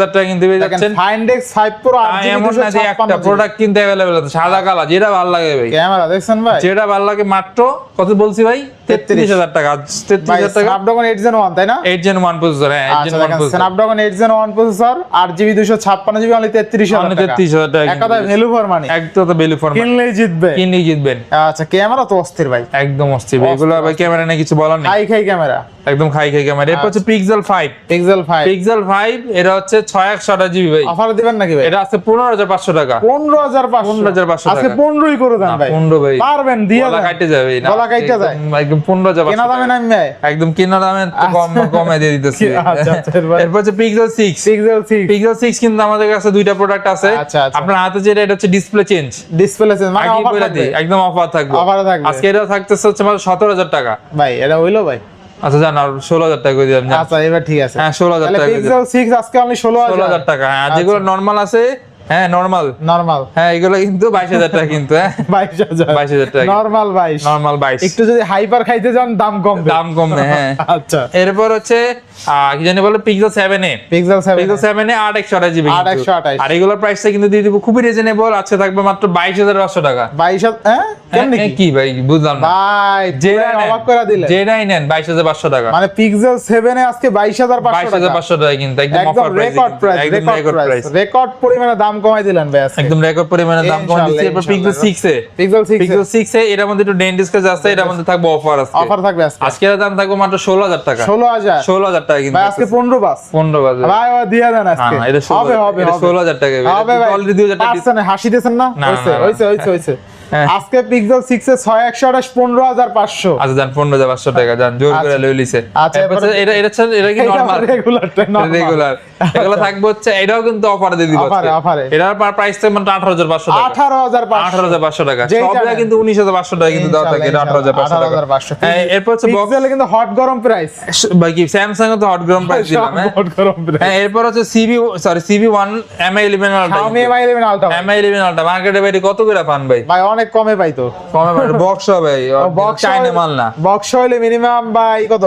হাজার টাকা কিনতে পেয়ে যাচ্ছেন। ফাইন্ডেক্স প্রো এমন না যে একটা প্রোডাক্ট কিনতে অ্যাভেলেবেল আছে সাদা কালা যেটা ভালো লাগে ভাই। ক্যামেরা দেখছেন ভাই? যেটা ভালো লাগে মাত্র কত বলছি ভাই। তেত্রিশ হাজার টাকা। তেত্রিশ হাজার টাকা? স্ন্যাপড্রাগন এইট জেন ওয়ান তাই না? এইট জেন ওয়ান প্রসেসর হ্যাঁ এইট আচ্ছা জেন ওয়ান দেখেন processor Snapdragon eight gen one processor আট জিবি দুশো ছাপ্পান্ন জিবি অনলি তেত্রিশ হাজার অনলি টাকা। 33,000 টাকা এক ভ্যালু ফর মানি একদম তো বেলু ফর্ম কিনলেই জিতবে। কিনলেই জিতবেন। আচ্ছা ক্যামেরা তো অস্থির ভাই। একদম অস্থির। এগুলো ভাই ক্যামেরা নিয়ে কিছু বলার নেই। হাই খাই ক্যামেরা একদম খাই খাই ক্যামেরা এরপর হচ্ছে pixel five pixel five pixel five এটা হচ্ছে ছয় একশো আঠাশ জিবি ভাই। অফার দিবেন নাকি ভাই? এটা আছে পনেরো হাজার পাঁচশো টাকা। পনেরো হাজার পাঁচশো। 15,500 আজকে টাকা। পনেরোই করে দেন ভাই। পনেরো ভাই। পারবেন দিয়ে গলা কাটে যাবে গলা কাইটে যায়। একদম পনেরো হাজার কেনা দামে নামবে? একদম কেনা দামে কম কমে দিয়ে দিতেছি। আচ্ছা, আচ্ছা, এরপর? এরপর হচ্ছে pixel six pixel six pixel six কিন্তু আমাদের কাছে দুইটা প্রোডাক্ট আছে। আচ্ছা, আচ্ছা। আপনার হাতে যেটা এটা হচ্ছে ডিসপ্লে চেঞ্জ ডিসপ্লে মানে আগে অফার থাকবে? একদম অফার থাকবে। আজকে এটা থাকতেছে হচ্ছে মাত্র সতেরো হাজার টাকা। ভাই এটা হইল ভাই? আচ্ছা জান আর ষোলো হাজার টাকা করে দিলাম আচ্ছা এবার ঠিক আছে। হ্যাঁ ষোলো হাজার টাকা পিক্সেল সিক্স আজকে অনলি ষোলো হাজার টাকা হ্যাঁ আর যেগুলো নর্মাল আছে হ্যাঁ নর্মাল নর্মাল হ্যাঁ এগুলো কিন্তু বাইশ হাজার টাকা কিন্তু হ্যাঁ। টাকা নর্মাল বাইশ। নর্মাল বাইশ। একটু যদি হাইপার খাইতে যান দাম কমবে। দাম কমবে হ্যাঁ। আচ্ছা। এরপর হচ্ছে কি জানি বলো pixel seven A. Pixel seven pixel seven A আট একশো আঠাশ জিবি 828 আর এগুলোর প্রাইসটা কিন্তু দিয়ে দিব খুবই রিজনেবল আজকে থাকবে মাত্র বাইশ হাজার পাঁচশো টাকা। হ্যাঁ? কেমনি হ্যাঁ, কি? ভাই বুঝলাম না। ভাই যেটাই অবাক করে দিলে। যেটাই নেন বাইশ হাজার পাঁচশো টাকা। মানে পিক্সেল এ আজকে বাইশ হাজার বাইশ পাঁচশো হাজার টাকা। কিন্তু একদম একদম offer price record price record record price price record পরিমাণে দাম কমাই দিলেন ভাই একদম রেকর্ড পরিমাণে দাম কমাই দিচ্ছি। এরপর pixel 6 A. Pixel 6 pixel 6 A. এর মধ্যে একটু ডেন ডিসকাস আছে এর মধ্যে থাকবে অফার আছে অফার থাকবে আজকে। আজকে দাম থাকবে মাত্র ষোলো হাজার টাকা। ষোলো হাজার। ষোলো হাজার টাকা কিন্তু আজকে পনেরো বাস। 15 বাস। ভাই ভাই দিয়া দেন আজকে। হ্যাঁ, এটা হবে হবে এটা হবে। ষোলো হাজার টাকা হবে অলরেডি দুই হাজার টাকা পারছেন, হাসি দেন না? হইছে। হইছে হইছে হইছে। আজকে পিক্সেল সিক্স এ ছয় একশো আঠাশ পনেরো হাজার পাঁচশো। আচ্ছা যান পনেরো টাকা যান জোর করে লই লিছে। আচ্ছা, এরপর এটা এটা হচ্ছে- এটা কি নর্মাল রেগুলার রেগুলার এগুলো থাকবে হচ্ছে এটাও কিন্তু অফারে দিয়ে দিব অফারে, অফারে। এটার প্রাইস থাকবে মাত্র আঠারো টাকা। আঠারো হাজার আঠারো হাজার পাঁচশো টাকা। সবটা কিন্তু উনিশ হাজার পাঁচশো টাকা কিন্তু দেওয়া থাকে এটা আঠারো হাজার পাঁচশো টাকা। 18,500 হ্যাঁ এরপর হচ্ছে বক্স কিন্তু হট গরম প্রাইস স্যামসাং তো হট গ্রাম প্রাইস দিলাম হ্যাঁ। হট গরম প্রাইস হ্যাঁ এরপর হচ্ছে CB sorry CB one M I eleven Ultra Xiaomi 11 Ultra M I eleven মার্কেটে বাইরে কত করে পান ভাই? ভাই অনেক কমে পাইতো কমে বক্স হবে বক্স চাইনা মাল না। বক্স হইলে মিনিমাম ভাই কত?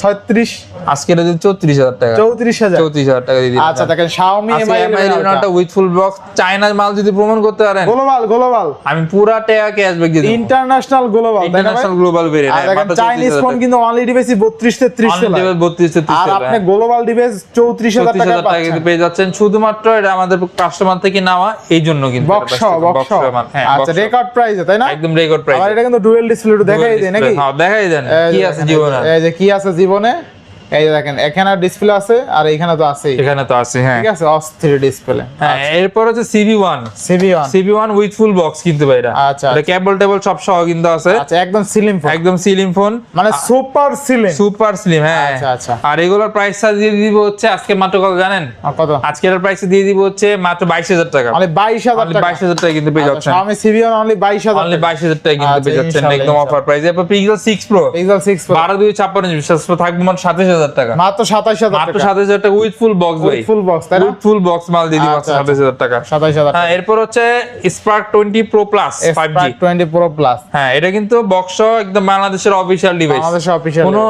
36 আজকে চৌত্রিশ হাজার টাকা। 34000 চৌত্রিশ হাজার টাকা দিয়ে দিলাম। আচ্ছা দেখেন Xiaomi Mi M 11 eleven with full box চাইনার মাল যদি প্রমাণ করতে পারেন। গ্লোবাল গ্লোবাল আমি পুরা টাকা ক্যাশব্যাক দিয়ে ইন্টারন্যাশনাল গ্লোবাল না? ইন্টারন্যাশনাল গ্লোবাল আর ভেরিয়েন্ট দেখেন চাইনিজ ফোন কিন্তু অনলি ডিভাইস 32 33 সেল হয়। বত্রিশ আর আপনি গ্লোবাল ডিভাইস 34000 টাকা পাচ্ছেন। পেয়ে যাচ্ছেন। শুধুমাত্র এটা আমাদের কাস্টমার থেকে নেওয়া এই জন্য কিন্তু বক্স বক্স হ্যাঁ আচ্ছা box রেকর্ড প্রাইসে তাই না? একদম রেকর্ড প্রাইস আর এটা কিন্তু ডুয়াল ডিসপ্লে একটু দেখাই দেয় নাকি? হ্যাঁ দেখাই দেন কি আছে জীবনে? এই যে কি আছে জীবনে? এই দেখেন এখানে ডিসপ্লে আছে আর এখানে তো আছেই। এখানে তো আছে হ্যাঁ। ঠিক আছে অস্থির ডিসপ্লে হ্যাঁ এরপর হচ্ছে one one one with full box কিন্তু ভাই এটা। আচ্ছা, এটা কেবল টেবল সব সহ কিন্তু আছে। আচ্ছা একদম সিলিম ফোন একদম সিলিং ফোন মানে সুপার সিলিম সুপার স্লিম হ্যাঁ। আচ্ছা, আচ্ছা। আর এগুলোর প্রাইসটা দিয়ে দিব হচ্ছে আজকে মাত্র কত জানেন? কত? আজকের প্রাইস দিয়ে দিব হচ্ছে মাত্র বাইশ হাজার টাকা। মানে বাইশ হাজার অনলি টাকা। বাইশ হাজার টাকা কিন্তু পেয়ে যাচ্ছেন। আমি সিবি ওয়ান অনলি বাইশ হাজার অনলি বাইশ হাজার টাকা কিন্তু আচ্ছা, পেয়ে যাচ্ছেন। একদম অফার প্রাইস এরপর Pixel six Pro Pixel six বারো দুই ছাপ্পান্ন জিবি থাকবে মাত্র সাতাশ হাজার টাকা। মাত্র সাতাশ হাজার মাত্র সাতাশ হাজার টাকা উইথ ফুল বক্স ভাই। ফুল বক্স তাই উইথ ফুল বক্স মাল দিয়ে দিব আচ্ছা, সাতাশ হাজার টাকা। সাতাশ হাজার হ্যাঁ এরপর হচ্ছে Spark twenty Pro plus five G twenty Pro plus হ্যাঁ এটা কিন্তু বক্স একদম বাংলাদেশের অফিসিয়াল ডিভাইস বাংলাদেশের অফিসিয়াল কোনো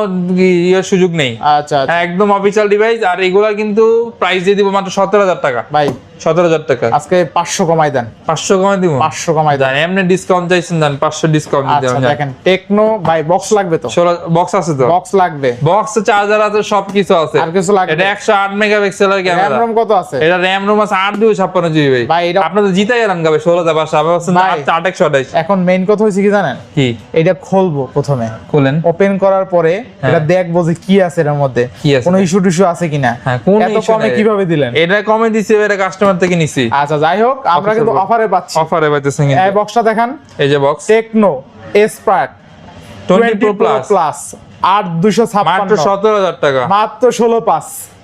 ইয়ের সুযোগ নেই। আচ্ছা আচ্ছা। হ্যাঁ একদম অফিসিয়াল ডিভাইস আর এগুলা কিন্তু প্রাইস দিয়ে দিব মাত্র সতেরো হাজার টাকা। ভাই সতেরো হাজার টাকা। আজকে পাঁচশো কমাই দেন। পাঁচশো কমে দিব পাঁচশো কমাই দেন। এমনি ডিসকাউন্ট চাইছেন জান পাঁচশো ডিসকাউন্ট দিতে আচ্ছা হবে। দেখেন টেকনো ভাই বক্স লাগবে তো? বক্স আছে তো? বক্স লাগবে। বক্স চার্জার আছে সবকিছু আছে। আর কিছু লাগবে? এটা একশো আট মেগাপিক্সেলের র্যাম ক্যামেরা রম কত আছে? এটা র্যাম রোম আছে আট দুই ছাপ্পান্ন জিবি ভাই। ভাই, এটা- আপনাদের জিতাই গেলাম গাবে ষোলো হাজার পাঁচশো। আমি ভাবছেন আট আঠাইশ। এখন মেইন কথা হয়েছে কি জানেন? কি? এটা খুলবো প্রথমে। খুলেন। ওপেন করার পরে এটা দেখব যে কি আছে এর মধ্যে। হ্যাঁ। কি আছে? কোনো ইস্যু টিস্যু আছে কিনা? হ্যাঁ কোন এত কমে কীভাবে দিলেন? এটা কমে দিছি এটা কাস্টমার থেকে নিছি। আচ্ছা যাই হোক আমরা কিন্তু অফারে পাচ্ছি। অফারে পাইতেছেন এই বক্সটা দেখেন। এই যে box Tecno Spark twenty Pro plus plus আট দুশো ছাপ্পান্ন। মাত্র সতেরো হাজার টাকা। মাত্র ষোলো পাঁচ সতেরো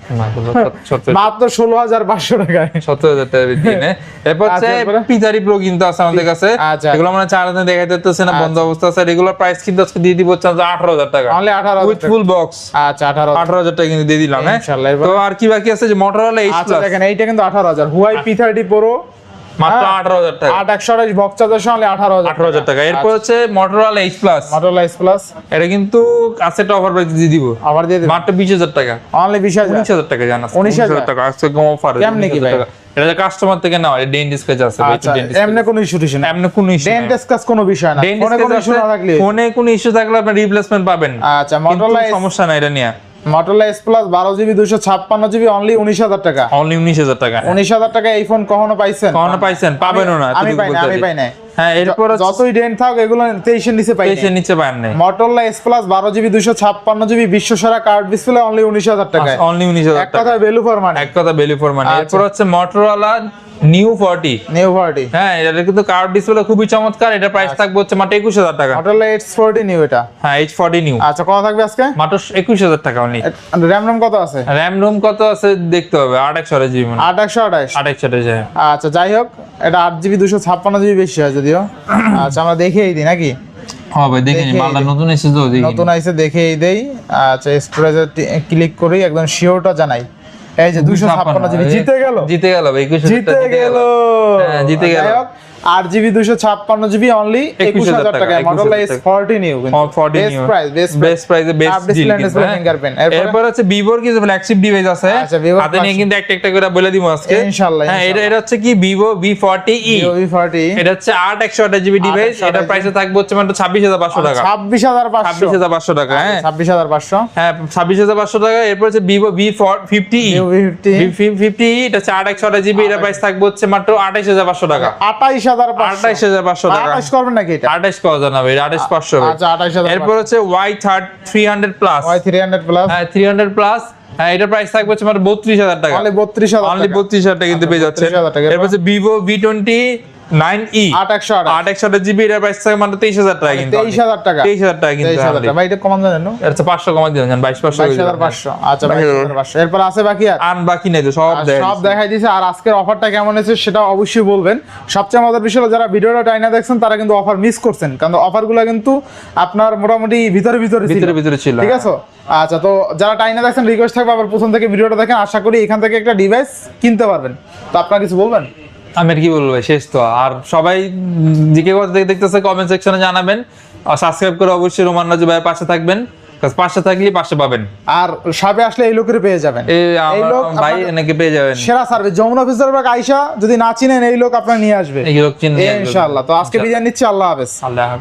মাত্র ষোলো হাজার পাঁচশো টাকায়। সতেরো হাজার টাকা দিনে। এরপর হচ্ছে আচ্ছা? পিতারি প্রো কিন্তু আছে আমাদের কাছে। আচ্ছা। এগুলো মানে চার হাজার দেখা যাচ্ছে না বন্ধ অবস্থা আছে। রেগুলার প্রাইস কিন্তু আজকে দিয়ে দিব হচ্ছে আঠারো হাজার টাকা। অনলি আঠারো উইথ ফুল বক্স আচ্ছা আঠারো আঠারো হাজার টাকা কিন্তু দিয়ে দিলাম হ্যাঁ? তো আর কি বাকি আছে? যে মোটরওয়ালা আচ্ছা দেখেন এইটা কিন্তু আঠারো হাজার। হুয়াই পি থার্টি প্রো মাত্র হ্যাঁ। আঠারো হাজার টাকা। আট একশো আঠাশ বক্স চার্জার সঙ্গে আঠারো হাজার আঠারো হাজার টাকা। এরপর হচ্ছে মোটরওয়ালা এইচ প্লাস মটোলাইজ প্লাস এটা কিন্তু আছে অফার প্রাইস দিয়ে দিব। আবার দিয়ে দেবেন মাত্র বিশ হাজার টাকা। অনলি বিশ হাজার। টাকা জানা 19,000 টাকা। আজকে কম অফার কেমনে কি ভাই? এটা যে কাস্টমার থেকে নাও এটা ডেন ডিসপ্লে আছে আচ্ছা এমনি কোনো ইস্যু টিস্যু না এমনি কোনো ইস্যু ডেন্ট ডিসকাস কোনো বিষয় না। ফোনে কোনো ইস্যু না থাকলে। ফোনে কোনো ইস্যু থাকলে আপনি রিপ্লেসমেন্ট পাবেন। আচ্ছা সমস্যা নাই এটা নিয়ে। মটোলা এস প্লাস বারো জিবি দুশো ছাপ্পান্ন জিবি অনলি উনিশ হাজার টাকা। অনলি উনিশ হাজার টাকা। উনিশ হাজার টাকা এই ফোন কখনো পাইছেন? কখনো পাইছেন? পাবেন না আমি পাই না আমি পাই না হ্যাঁ এরপর যতই ডেন্ট থাক এগুলো তেইশের নিচে পাই নিচে পান নাই। এস প্লাস বারো জিবি দুশো ছাপ্পান্ন জিবি কার্ড ডিসপ্লে অনলি উনিশ হাজার অনলি উনিশ হাজার এক ভ্যালু ফর মানি এক কথা ভ্যালু ফর মানি আচ্ছা। এরপর হচ্ছে নিউ ফর্টি নিউ পার্টি হ্যাঁ এটা কিন্তু কার্ড ডিসপ্লে খুবই চমৎকার। এটা প্রাইস। থাকবে হচ্ছে মাত্র একুশ হাজার টাকা। মটোলা এইট ফোরটি নিউ এটা। হ্যাঁ এইচ ফর্টি নিউ আচ্ছা কত থাকবে আজকে? মাত্র একুশ হাজার টাকা অনলি র্যাম রম কত আছে? র্যাম রোম কত আছে দেখতে হবে আট একশো আঠাশ জিবি একশো আঠাশ হ্যাঁ। আচ্ছা যাই হোক এটা আট জিবি দুশো ছাপ্পান্ন জিবি বেশি হয় যদিও। আচ্ছা আমরা দেখেই দিই নাকি? হবে দেখে নি মালটা নতুন এসেছে তো দেখি নতুন আইসে দেখেই দেই। আচ্ছা স্টোরেজে ক্লিক করি একদম শিওরটা জানাই। এই যে দুইশো ছাপ্পান্ন জিতে গেল? জিতে গেল জিতে গেল। হ্যাঁ, জিতে গেল। আট জিবি দুইশো ছাপ্পান্ন জিবি অনলি একুশ হাজার টাকা model S 21,000 forty new best price best best প্রাইসে বেস্ট ডিল কিন্তু। এরপর হচ্ছে ভিভোর কিছু ফ্ল্যাগশিপ ডিভাইস আছে। আচ্ছা, হাতে নিয়ে কিন্তু একটা একটা করে বলে দিব আজকে। ইনশাআল্লাহ, হ্যাঁ এটা এটা হচ্ছে কি? Vivo V forty E Vivo forty এটা হচ্ছে আট একশো আঠাশ জিবি ডিভাইস এটা প্রাইসে থাকবে হচ্ছে মাত্র ছাব্বিশ হাজার পাঁচশো টাকা। ছাব্বিশ হাজার ছাব্বিশ হাজার পাঁচশো টাকা হ্যাঁ। ছাব্বিশ হাজার পাঁচশো। হ্যাঁ ছাব্বিশ হাজার পাঁচশো টাকা। এরপর হচ্ছে Vivo V fifty fifty fifty এটা হচ্ছে আট একশো আঠাশ জিবি। এটা প্রাইস থাকবে হচ্ছে মাত্র আঠাইশ হাজার পাঁচশো টাকা। আঠাইশ হাজার আঠাইশ হাজার পাঁচশো আঠাইশ করবেন নাকি এটা? আঠাইশ পাঁচশো আচ্ছা আঠাইশ হাজার এরপর হচ্ছে Y third three hundred plus Y three hundred plus হ্যাঁ থ্রি হান্ড্রেড প্লাস হ্যাঁ এটা প্রাইস থাকবে হচ্ছে মাত্র বত্রিশ হাজার টাকা। অনলি বত্রিশ হাজার অনলি বত্রিশ হাজার টাকা কিন্তু পেয়ে যাচ্ছে 32,000 টাকা। এরপর হচ্ছে Vivo V twenty nine E? আট একশো আট আট একশো জিবি এটার প্রাইস থাকে মাত্র তেইশ হাজার টাকা কিন্তু তেইশ হাজার টাকা। তেইশ হাজার টাকা কিন্তু তেইশ হাজার টাকা। ভাই এটা কমান জানেন এটা পাঁচশো বাইশ পাঁচশো বাইশ হাজার পাঁচশো। আচ্ছা বাইশ হাজার পাঁচশো। এরপর আছে বাকি আর। আর বাকি নেই তো সব সব দেখাই দিয়েছে আর আজকের অফারটা কেমন হয়েছে সেটা অবশ্যই বলবেন। সবচেয়ে মজার বিষয় হলো যারা ভিডিওটা টাইনা দেখছেন তারা কিন্তু অফার মিস করছেন। কারণ অফারগুলো কিন্তু আপনার মোটামুটি ভিতরে ভিতরে ভিতরে ভিতরে ছিল ঠিক আছে? আচ্ছা তো যারা টাইনা দেখছেন রিকোয়েস্ট থাকবে আবার প্রথম থেকে ভিডিওটা দেখেন আশা করি এখান থেকে একটা ডিভাইস কিনতে পারবেন। তো আপনারা কিছু বলবেন? আমি আর কি বলব ভাই, শেষ তো। আর সবাই জিকে কথা দেখে দেখতেছে কমেন্ট সেকশনে জানাবেন। আর সাবস্ক্রাইব করে অবশ্যই রোমান রাজু ভাইয়ের পাশে থাকবেন। পাশে থাকলে পাশে পাবেন। আর সাবে আসলে এই লোকের পেয়ে যাবেন। এই লোক ভাই এনেকে পেয়ে যাবেন। সেরা সার্ভিস যমুনা অফিসার বাগ যদি না চিনেন এই লোক আপনার নিয়ে আসবে। এই লোক চিনেন ইনশাআল্লাহ। তো আজকে বিদায় নিচ্ছি আল্লাহ হাফেজ। আল্লাহ।